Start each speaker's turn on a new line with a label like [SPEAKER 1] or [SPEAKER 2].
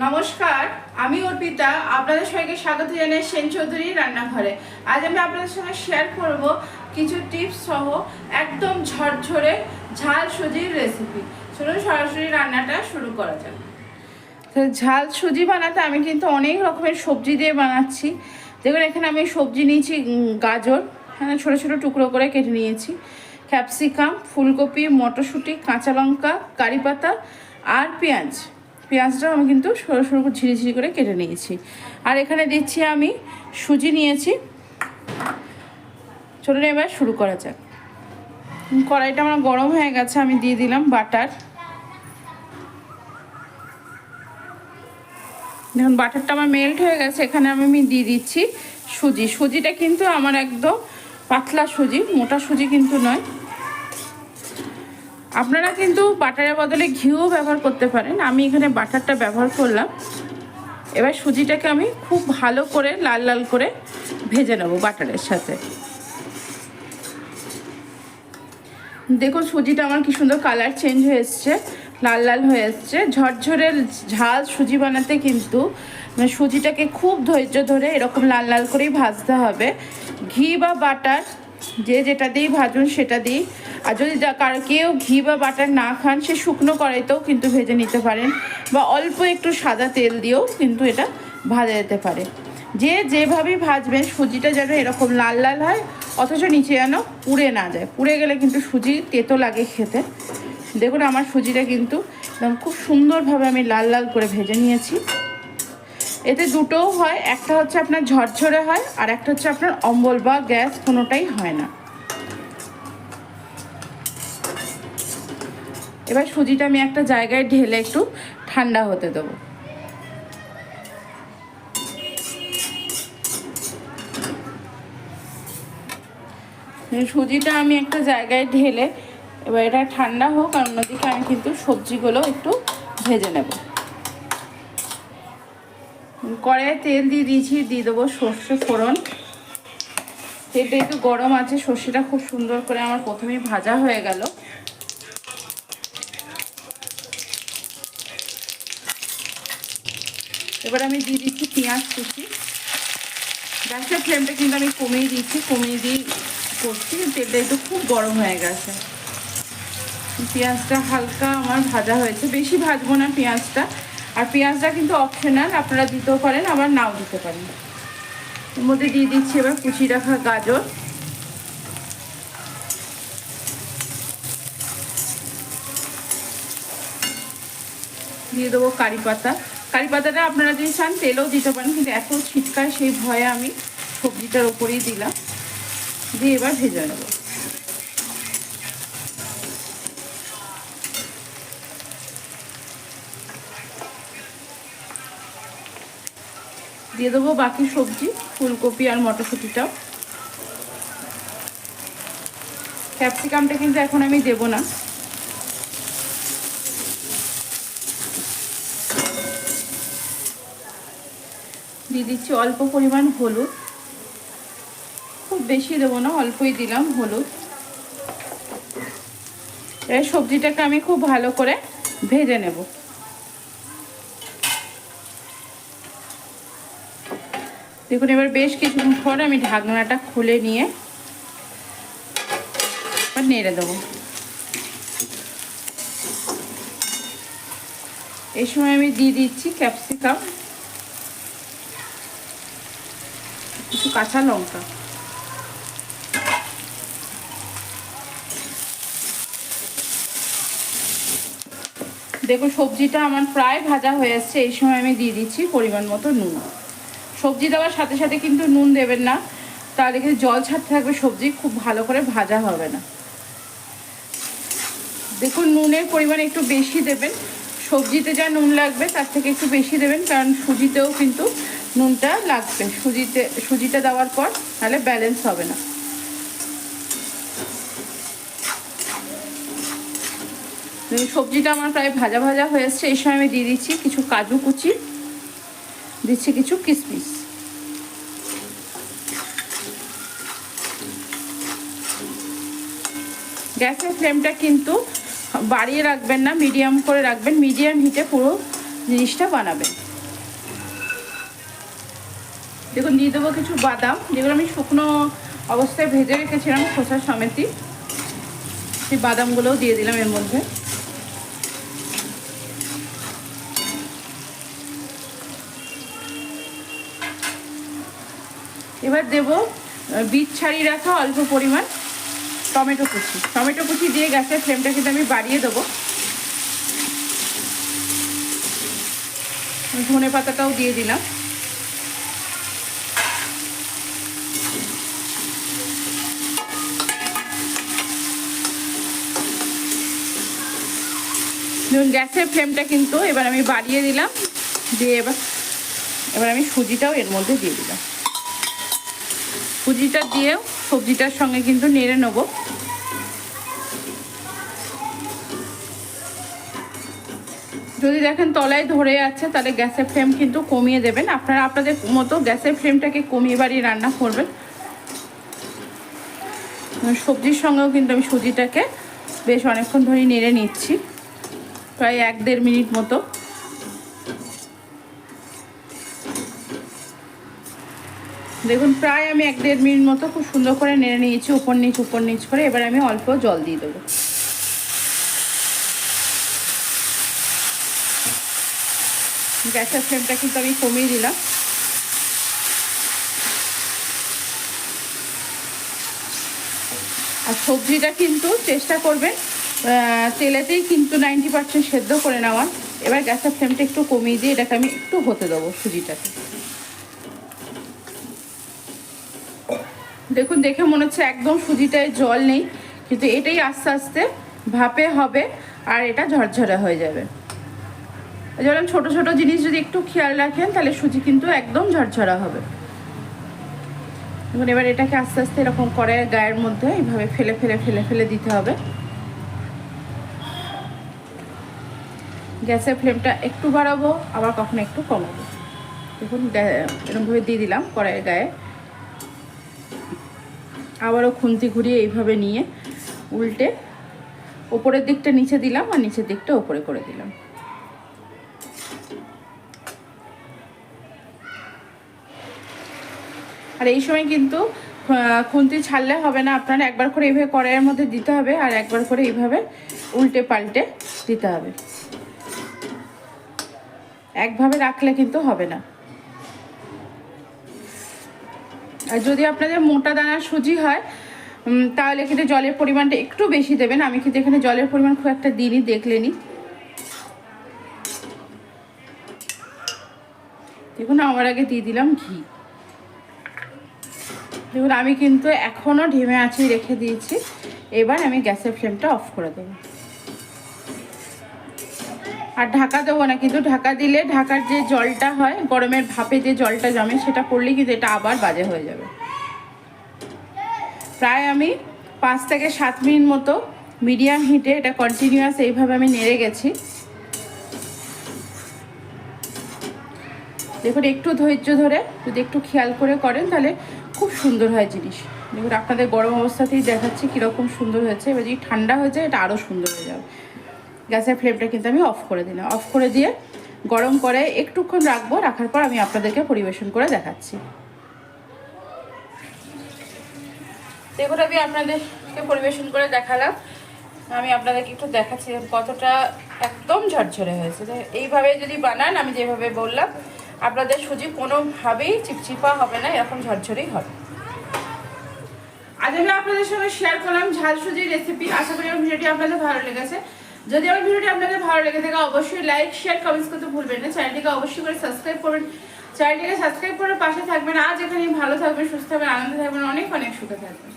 [SPEAKER 1] নমস্কার, আমি অর্পিতা, আপনাদের সবাইকে স্বাগত জানাই সেন চৌধুরী রান্নাঘরে। আজ আমি আপনাদের সঙ্গে শেয়ার করব কিছু টিপস সহ একদম ঝরঝরে, ঝাল সুজির রেসিপি চলুন সরাসরি রান্নাটা শুরু করা যাক। ঝাল সুজি বানাতে আমি কিন্তু অনেক রকমের সবজি দিয়ে বানাচ্ছি। দেখুন, এখানে আমি সবজি নিয়েছি গাজর হ্যাঁ ছোটো ছোটো টুকরো করে কেটে নিয়েছি। ক্যাপসিকাম, ফুলকপি, মটরশুঁটি, কাঁচা লঙ্কা, কারি পাতা আর পেঁয়াজ। পেঁয়াজটাও আমি কিন্তু সরু সরু ঝিরি ঝিরি করে কেটে নিয়েছি। আর এখানে দিচ্ছি আমি সুজি নিয়েছি। চলুন এবার শুরু করা যাক। কড়াইটা আমার গরম হয়ে গেছে, আমি দিয়ে দিলাম বাটার। দেখুন, বাটারটা আমার মেল্ট হয়ে গেছে, এখানে আমি দিয়ে দিচ্ছি সুজি। সুজিটা কিন্তু আমার একদম পাতলা সুজি, মোটা সুজি কিন্তু নয়। আপনারা কিন্তু বাটারের বদলে ঘিও ব্যবহার করতে পারেন। আমি এখানে বাটারটা ব্যবহার করলাম। এবার সুজিটাকে আমি খুব ভালো করে লাল লাল করে ভেজে নেব বাটারের সাথে। দেখুন, সুজিটা আমার কি সুন্দর কালার চেঞ্জ হয়ে এসছে, লাল লাল হয়ে এসছে। ঝরঝরের ঝাল সুজি বানাতে কিন্তু মানে সুজিটাকে খুব ধৈর্য ধরে এরকম লাল লাল করেই ভাজতে হবে। ঘি বা বাটার যে যেটা দিই ভাজুন, সেটা দিই। আর যদি কারও কেউ ঘি বা বাটার না খান, সে শুকনো কড়াইতেও কিন্তু ভেজে নিতে পারেন বা অল্প একটু সাদা তেল দিয়েও কিন্তু এটা ভাজা যেতে পারে। যে যেভাবেই ভাজবেন, সুজিটা যেন এরকম লাল লাল হয়, অথচ নিচে যেন পুড়ে না যায়। পুড়ে গেলে কিন্তু সুজি তেতো লাগে খেতে। দেখুন আমার সুজিটা কিন্তু একদম খুব সুন্দরভাবে আমি লাল লাল করে ভেজে নিয়েছি। এতে দুটোও হয়, একটা হচ্ছে আপনার ঝরঝরে হয় আর একটা হচ্ছে আপনার অম্বল বা গ্যাস কোনোটাই হয় না। এবার সুজিটা আমি একটা জায়গায় ঢেলে একটু ঠান্ডা হতে দেবো। সুজিটা আমি একটা জায়গায় ঢেলে, এবার এটা ঠান্ডা হোক আর অন্যদিকে আমি কিন্তু সবজিগুলো একটু ভেজে নেব। কড়াইয়ে তেল দিয়ে দিয়েছি, দিয়ে দেবো সর্ষে ফোড়ন। তেলটা একটু গরম আছে, সর্ষেটা খুব সুন্দর করে আমার প্রথমেই ভাজা হয়ে গেল। এবার আমি দিয়ে দিচ্ছি পেঁয়াজ কুচি। গ্যাসের ফ্লেমটা কিন্তু আমি কমিয়ে দিচ্ছি কমিয়ে দিয়ে করছি, তেলটা একটু খুব গরম হয়ে গেছে। পেঁয়াজটা হালকা আমার ভাজা হয়েছে। বেশি ভাজবো না পেঁয়াজটা। আর পেঁয়াজটা কিন্তু অপশনাল আপনারা দিতেও পারেন, আবার নাও দিতে পারেন। এর মধ্যে দিয়ে দিচ্ছি এবার কুচি রাখা গাজর। দিয়ে দেবো কারি পাতা। কারি পাতাটা আপনারা যদি চান, তেলেও দিতে পারেন, কিন্তু এত ছিটকায় সেই ভয়ে আমি সবজিটার ওপরেই দিলাম। দিয়ে এবার ভেজে নেব। দিয়ে দেবো বাকি সবজি, ফুলকপি আর মটরশুঁটিটাও। ক্যাপসিকামটা কিন্তু এখন আমি দেব না। দিয়ে দিচ্ছি অল্প পরিমাণ হলুদ। খুব বেশি দেবো না, অল্পই দিলাম হলুদ। এবার সবজিটাকে আমি খুব ভালো করে ভেজে নেব। দেখুন, এবার বেশ কিছুক্ষণ পর আমি ঢাকনাটা খুলে নিয়ে নেড়ে দেবো। এই সময় আমি দিয়ে দিচ্ছি ক্যাপসিকাম কিছু কাঁচা লঙ্কা। দেখুন, সবজিটা আমার প্রায় ভাজা হয়ে এসছে এই সময় আমি দিয়ে দিচ্ছি পরিমাণ মতো নুন। সবজি দেওয়ার সাথে সাথে কিন্তু নুন দেবেন না। তাহলে কিন্তু জল ছাড়তে থাকবে সবজি, খুব ভালো করে ভাজা হবে না। দেখুন, নুনের পরিমাণ একটু বেশি দেবেন। সবজিতে যা নুন লাগবে, তার থেকে একটু বেশি দেবেন, কারণ সুজিতেও কিন্তু নুনটা লাগবে। সুজিতে, সুজিটা দেওয়ার পর তাহলে ব্যালেন্স হবে না। সবজিটা আমার প্রায় ভাজা ভাজা হয়ে এই সময় আমি দিয়ে দিচ্ছি কিছু কাজু কুচি। দিচ্ছি কিছু কিশমিশ গ্যাসের ফ্লেমটা কিন্তু বাড়িয়ে রাখবেন না, মিডিয়াম করে রাখবেন, মিডিয়াম হিটে পুরো জিনিসটা বানাবেন। দেখুন, দিয়ে দেবো কিছু বাদাম, যেগুলো আমি শুকনো অবস্থায় ভেজে রেখেছিলাম খোসা সমেতি। সেই বাদামগুলোও দিয়ে দিলাম এর মধ্যে। এবার দেব বীজ ছাড়িয়ে রাখা অল্প পরিমাণ টমেটো কুচি। টমেটো কুচি দিয়ে গ্যাসের ফ্লেমটা কিন্তু আমি বাড়িয়ে দেবো। ধনে পাতাটাও দিয়ে দিলাম। দেখুন, গ্যাসের ফ্লেমটা কিন্তু এবার আমি বাড়িয়ে দিলাম। দিয়ে এবার এবার আমি সুজিটাও এর মধ্যে দিয়ে দিলাম। সুজিটা দিয়েও সবজিটার সঙ্গে কিন্তু নেড়ে নেব। যদি দেখেন তলায় ধরে আছে, তাহলে গ্যাসের ফ্লেম কিন্তু কমিয়ে দেবেন। আপনারা আপনাদের মতো গ্যাসের ফ্লেমটাকে কমিয়ে বাড়িয়ে রান্না করবেন। সবজির সঙ্গেও কিন্তু আমি সুজিটাকে বেশ অনেকক্ষণ ধরে নেড়ে নিচ্ছি, প্রায় এক দেড় মিনিট মতো। দেখুন, প্রায় আমি এক দেড় মিনিট মতো খুব সুন্দর করে নেড়ে নিয়েছি, উপর নিচ উপর নিচ করে। এবার আমি অল্প জল দিয়ে দেবো। গ্যাসের ফ্লেমটা কিন্তু আমি কমিয়ে দিলাম। আর সবজিটা কিন্তু চেষ্টা করবেন তেলেতেই কিন্তু নাইনটি পার্সেন্ট সেদ্ধ করে নেওয়ার। এবার গ্যাসের ফ্লেমটা একটু কমিয়ে দিয়ে এটাকে আমি একটু হতে দেবো সুজিটাকে। দেখুন, দেখে মনে হচ্ছে একদম সুজিটায় জল নেই, কিন্তু এটাই আস্তে আস্তে ভাপে হবে আর এটা ঝরঝরে হয়ে যাবে। যেমন ছোট ছোট জিনিস যদি একটু খেয়াল রাখেন, তাহলে সুজি কিন্তু একদম ঝরঝরা হবে। এখন এবার এটাকে আস্তে আস্তে এরকম করে গায়ের মধ্যে এইভাবে ফেলে ফেলে ফেলে ফেলে দিতে হবে। গ্যাসের ফ্লেমটা একটু বাড়াবো, আবার কখনো একটু কমাবো। দেখুন এরকমভাবে দিয়ে দিলাম কড়াইয়ের গায়ে। আবারও খুন্তি ঘুরিয়ে এইভাবে নিয়ে উল্টে ওপরের দিকটা নিচে দিলাম আর নিচের দিকটা ওপরে করে দিলাম। আর এই সময় কিন্তু খুন্তি ছাড়লে হবে না, আপনারা একবার করে এইভাবে কড়াইয়ের মধ্যে দিতে হবে আর একবার করে এইভাবে উল্টে পাল্টে দিতে হবে। একভাবে রাখলে কিন্তু হবে না। যদি আপনাদের মোটা দানার সুজি হয় তাহলে কিন্তু জলের পরিমাণটা একটু বেশি দেবেন। আমি কিন্তু এখানে জলের পরিমাণ খুব একটা দিইনি, দেখলেনি। দেখুন, আমার আগে দিয়ে দিলাম ঘি। দেখুন, আমি কিন্তু এখনও ঢেমে আঁচেই রেখে দিয়েছি। এবার আমি গ্যাসের ফ্লেমটা অফ করে দেবো। আর ঢাকা দেবো না, কিন্তু ঢাকা দিলে ঢাকার যে জলটা হয়, গরমের ভাপে যে জলটা জমে, সেটা পড়লে কিন্তু এটা আবার বাজে হয়ে যাবে। প্রায় আমি পাঁচ থেকে সাত মিনিট মতো মিডিয়াম হিটে এটা কন্টিনিউয়াস এইভাবে আমি নেড়ে গেছি। দেখুন, একটু ধৈর্য ধরে যদি একটু খেয়াল করে করেন, তাহলে খুব সুন্দর হয় জিনিস। দেখুন, আপনাদের গরম অবস্থাতেই দেখাচ্ছি কীরকম সুন্দর হয়েছে। এবার যদি ঠান্ডা হয়ে যায়, এটা আরও সুন্দর হয়ে যাবে। গ্যাসের ফ্লেমটা কিন্তু আমি অফ করে দিলাম। অফ করে দিয়ে গরম করে একটুক্ষণ রাখব, রাখার পর আমি আপনাদেরকে পরিবেশন করে দেখাচ্ছি। দেখুন, আমি আপনাদেরকে পরিবেশন করে দেখালাম। আমি আপনাদেরকে একটু দেখাচ্ছি কতটা একদম ঝরঝরে হয়েছে। এইভাবে যদি বানান, আমি যেভাবে বললাম, আপনাদের সুজি কোনোভাবেই চিপচিপা হবে না, এরকম ঝরঝরেই হবে। আজ আমি আপনাদের সঙ্গে শেয়ার করলাম ঝাল সুজির রেসিপি আশা করি ভিডিওটি আপনাদের ভালো লেগেছে। যদি আমার ভিডিওটি আপনাদের ভালো লেগে থাকে, অবশ্যই লাইক শেয়ার কমেন্টস করতে ভুলবেন না। চ্যানেলটিকে অবশ্যই করে সাবস্ক্রাইব করবেন চ্যানেলটিকে সাবস্ক্রাইব করে পাশে থাকবেন। আজ এখানে ভালো থাকবেন, সুস্থ থাকবেন, আনন্দে থাকবেন। অনেক অনেক সুখে থাকবেন